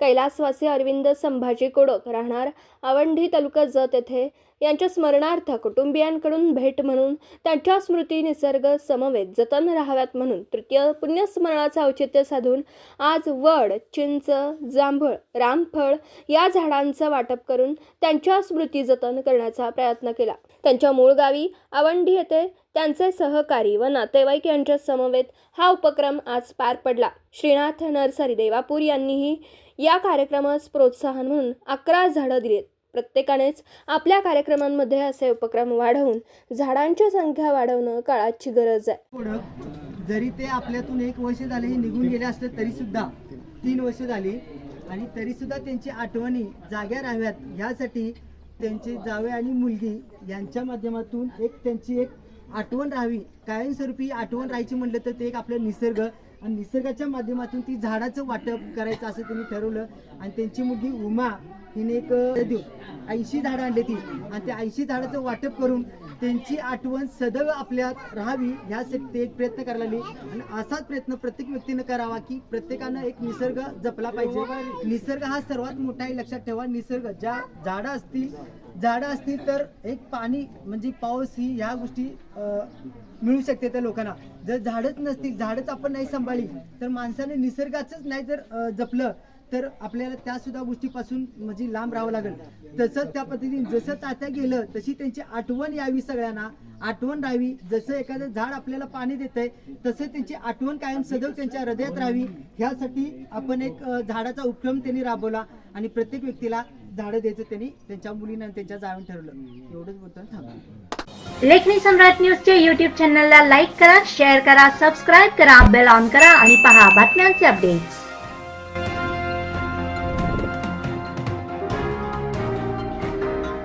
कैलासवासी अरविंद संभाजी कोडक राहणार आवंढी तालुका जत येथे यांच्या स्मरणार्थ कुटुंबियांकडून भेट म्हणून त्यांच्या स्मृती निसर्ग समवेत जतन राहाव्यात म्हणून तृतीय पुण्यस्मरणाचं औचित्य साधून आज वड चिंच जांभूळ रामफळ या झाडांचं वाटप करून त्यांच्या स्मृती जतन करण्याचा प्रयत्न केला. त्यांच्या मूळ गावी आवंढी येथे त्यांचे सहकारी व नातेवाईक यांच्या समवेत हा उपक्रम आज पार पडला. श्रीनाथ नरसरी देवापूर यांनीही या कार्यक्रमास प्रोत्साहन म्हणून अकरा झाडं दिलीत. प्रत्येकानेच आपल्या कार्यक्रमांमध्ये असे उपक्रम वाढवून झाडांची संख्या वाढवणं काळाची गरज आहे. जरी ते आपल्यातून एक वर्ष झाले हे निघून गेले असले तरी सुद्धा तीन वर्ष झाली आणि तरी सुद्धा त्यांची आठवणी जाग्या राहाव्यात. यासाठी त्यांचे जावे आणि मुलगी यांच्या माध्यमातून एक त्यांची एक आठवण राहावी. कायमस्वरूपी आठवण राहायची म्हटलं तर ते एक आपलं निसर्ग. आणि निसर्गाच्या माध्यमातून ती झाडाचं वाटप करायचं असं त्यांनी ठरवलं. आणि त्यांची मुलगी उमा हिने एक देऊ ऐंशी झाडं आणली ती. आणि त्या ऐंशी झाडाचं वाटप करून त्यांची आठवण सदैव आपल्यात राहावी ह्यासाठी ते एक प्रयत्न करायला लागले. आणि असाच प्रयत्न प्रत्येक व्यक्तीनं करावा की प्रत्येकानं एक निसर्ग जपला पाहिजे. निसर्ग हा सर्वात मोठा आहे लक्षात ठेवा. निसर्ग ज्या झाडं असतील झाडं असतील तर एक पाणी म्हणजे पाऊस ही ह्या गोष्टी मिळू शकते त्या लोकांना. जर झाडच नसतील झाडच आपण नाही सांभाळली तर माणसाने निसर्गाचंच नाही जर जपलं तर आपल्याला त्या सुद्धा गोष्टीपासून म्हणजे लांब राहावं लागेल. तसंच त्या पद्धतीने जसं तात्या गेलं तशी त्यांची आठवण यावी सगळ्यांना. आठवण राहावी. जसं एखादं झाड आपल्याला पाणी देत आहे तसं त्यांची आठवण कायम सदैव त्यांच्या हृदयात राहावी. ह्यासाठी आपण एक झाडाचा उपक्रम त्यांनी राबवला आणि प्रत्येक व्यक्तीला झाडं द्यायचं त्यांनी त्यांच्या मुलींना त्यांच्या जाळून ठरवलं. एवढंच बोलताना थांबा. लेखनी सम्राट न्यूजच्या यूट्यूब चॅनलला लाईक करा शेअर करा सबस्क्राईब करा बेल ऑन करा आणि पहा बातम्यांचे अपडेट्स